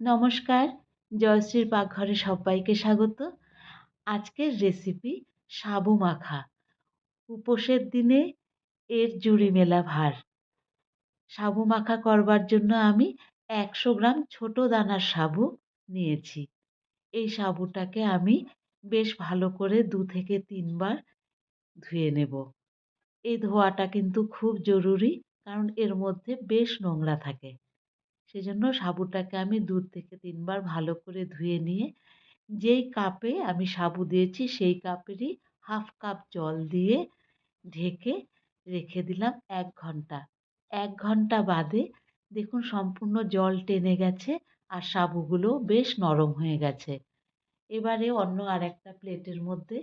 নমস্কার, জয়শ্রীর পাকঘরে সবাইকে স্বাগত। আজকের রেসিপি সাবু মাখা। উপোসের দিনে এর জুড়ি মেলা ভার। সাবু মাখা করবার জন্য আমি একশো গ্রাম ছোট দানার সাবু নিয়েছি। এই সাবুটাকে আমি বেশ ভালো করে দু থেকে তিনবার ধুয়ে নেব। এই ধোয়াটা কিন্তু খুব জরুরি, কারণ এর মধ্যে বেশ নোংরা থাকে। সেজন্য সাবুটাকে আমি দু, থেকে তিনবার ভালো করে ধুয়ে নিয়ে, যেই কাপে আমি সাবু দিয়েছি সেই কাপেরই হাফ কাপ জল দিয়ে ঢেকে রেখে দিলাম এক ঘণ্টা। এক ঘণ্টা বাদে দেখুন সম্পূর্ণ জল টেনে গেছে আর সাবুগুলো বেশ নরম হয়ে গেছে। এবারে অন্য আর একটা প্লেটের মধ্যে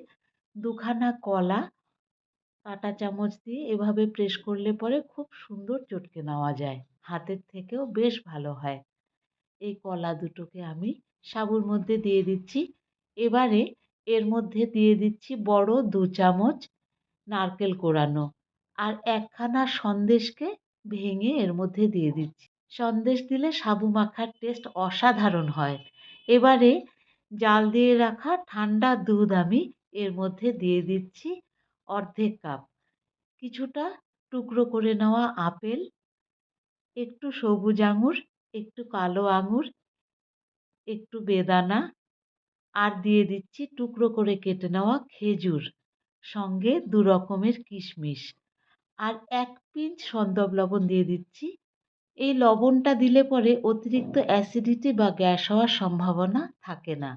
দুখানা কলা কাঁটা চামচ দিয়ে এভাবে প্রেস করলে পরে খুব সুন্দর চটকে নেওয়া যায়। হাতের থেকেও বেশ ভালো হয়। এই কলা দুটোকে আমি সাবুর মধ্যে দিয়ে দিচ্ছি। এবারে এর মধ্যে দিয়ে দিচ্ছি বড় দু চামচ নারকেল কোড়ানো আর একখানা সন্দেশকে ভেঙে এর মধ্যে দিয়ে দিচ্ছি। সন্দেশ দিলে সাবু মাখার টেস্ট অসাধারণ হয়। এবারে জাল দিয়ে রাখা ঠান্ডা দুধ আমি এর মধ্যে দিয়ে দিচ্ছি অর্ধেক কাপ। কিছুটা টুকরো করে নেওয়া আপেল একটু সবুজ আঙুর, একটু কালো আঙুর, একটু বেদানা আর দিয়ে দিচ্ছি টুকরো করে কেটে নেওয়া খেজুর সঙ্গে দু রকমের কিশমিশ। আর এক পিঞ্চ সন্দব লবণ দিয়ে দিচ্ছি। এই লবণটা দিলে পরে অতিরিক্ত অ্যাসিডিটি বা গ্যাস হওয়ার সম্ভাবনা থাকে না।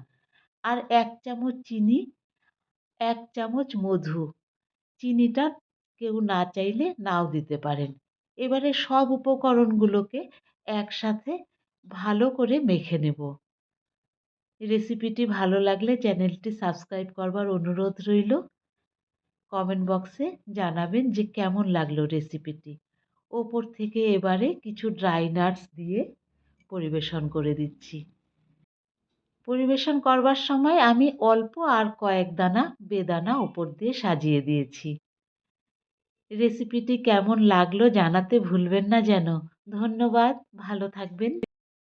আর এক চামচ চিনি, এক চামচ মধু। চিনিটা কেউ না চাইলে নাও দিতে পারেন। এবারে সব উপকরণগুলোকে একসাথে ভালো করে মেখে নেব। রেসিপিটি ভালো লাগলে চ্যানেলটি সাবস্ক্রাইব করবার অনুরোধ রইল। কমেন্ট বক্সে জানাবেন যে কেমন লাগল রেসিপিটি। ওপর থেকে এবারে কিছু ড্রাই নাটস দিয়ে পরিবেশন করে দিচ্ছি। পরিবেশন করবার সময় আমি অল্প আর কয়েক দানা বেদানা ওপর দিয়ে সাজিয়ে দিয়েছি। রেসিপিটি কেমন লাগল জানাতে ভুলবেন না যেন। ধন্যবাদ ভালো থাকবেন।